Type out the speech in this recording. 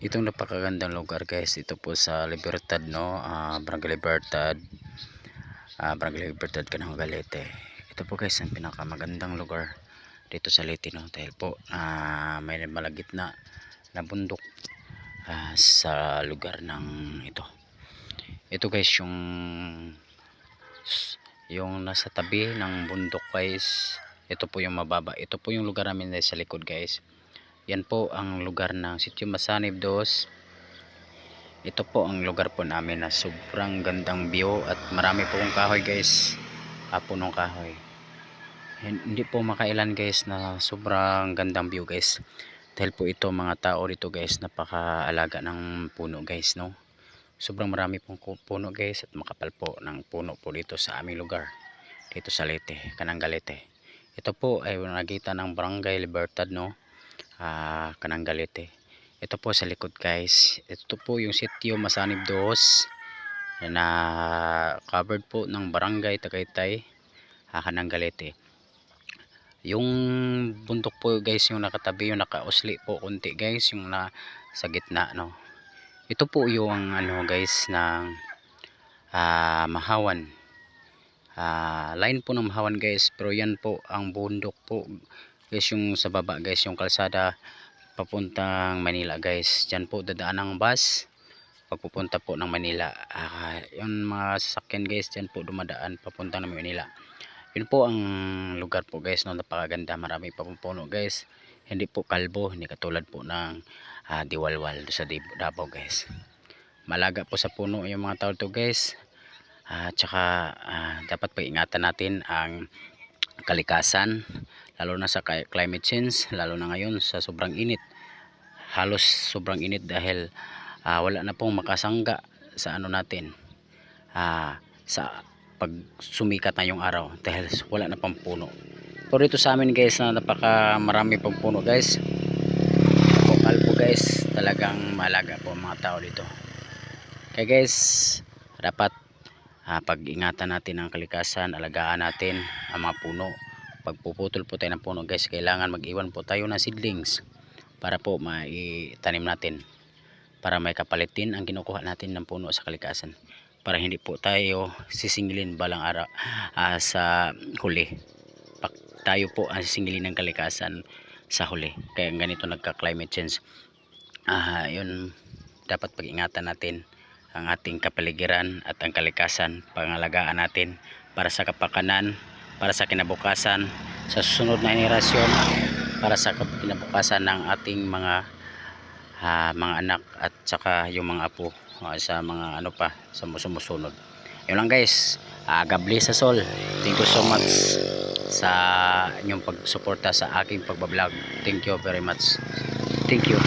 Itong napakagandang lugar guys, ito po sa Libertad no, ah, Barangay Libertad. Ah, Barangay Libertad Kanang Galete. Ito po guys ang pinakamagandang lugar dito sa Leyte no dahil po ah, may malagit na na bundok ah, sa lugar ng ito. Ito guys yung yung nasa tabi ng bundok guys. Ito po yung mababa. Ito po yung lugar namin sa likod guys. Yan po ang lugar ng Sitio Masanib Dos. Ito po ang lugar po namin na sobrang gandang view at marami po kong kahoy guys. Ah, punong kahoy. Hin- Hindi po makailan guys na sobrang gandang view guys. Dahil po ito mga tao dito guys napakaalaga ng puno guys no. Sobrang marami pong puno guys at makapal po ng puno po dito sa aming lugar. Dito sa Leyte, Kananggalete. Ito po ay nakita ng Barangay Libertad no. Ah, Kananggalete. Ito po sa likod guys. Ito po yung sitio Masanib 2 na covered po ng Barangay Tagaytay, ah, Kananggalete. Yung bundok po guys yung nakatabi yung nakausli po konti guys yung na sa gitna no. Ito po yung ano guys ng ah, Mahawan. Ah, line po ng Mahawan guys pero yan po ang bundok po guys yung sa baba guys yung kalsada papuntang Manila guys. Diyan po dadaan ang bus pagpupunta po ng Manila. Ah, yung mga sasakyan guys diyan po dumadaan papunta ng Manila. Yun po ang lugar po guys no napakaganda marami pa pong puno guys. Hindi po kalbo, hindi katulad po ng ah, diwalwal sa Davao guys. Malaga po sa puno yung mga tao to guys. At saka ah, dapat pag-ingatan natin ang kalikasan lalo na sa climate change lalo na ngayon sa sobrang init. Halos sobrang init dahil ah, wala na pong makasangga sa ano natin ah, sa pag sumikat na yung araw dahil wala na pang puno. Pero ito sa amin guys na napaka marami pang puno guys. Bukal po guys talagang malaga po ang mga tao dito. Kaya guys dapat ah, pag-ingatan natin ang kalikasan alagaan natin ang mga puno pagpuputol po tayo ng puno guys. Kailangan mag-iwan po tayo ng seedlings para po maitanim natin. Para may kapalitin ang kinukuha natin ng puno sa kalikasan. Para hindi po tayo sisingilin balang araw ah, sa huli. Pak, tayo po ang sisingilin ng kalikasan sa huli. Kaya ganito nagka climate change. Ah, yun. Dapat pag-ingatan natin ang ating kapaligiran at ang kalikasan pangalagaan natin para sa kapakanan para sa kinabukasan. Sa susunod na henerasyon para sa kinabukasan ng ating mga ah, mga anak at saka yung mga apo ah, sa mga ano pa sa sumusunod. Yun lang guys. Uh, God bless us all. Thank you so much sa inyong pagsuporta sa aking pagbablog. Thank you very much. Thank you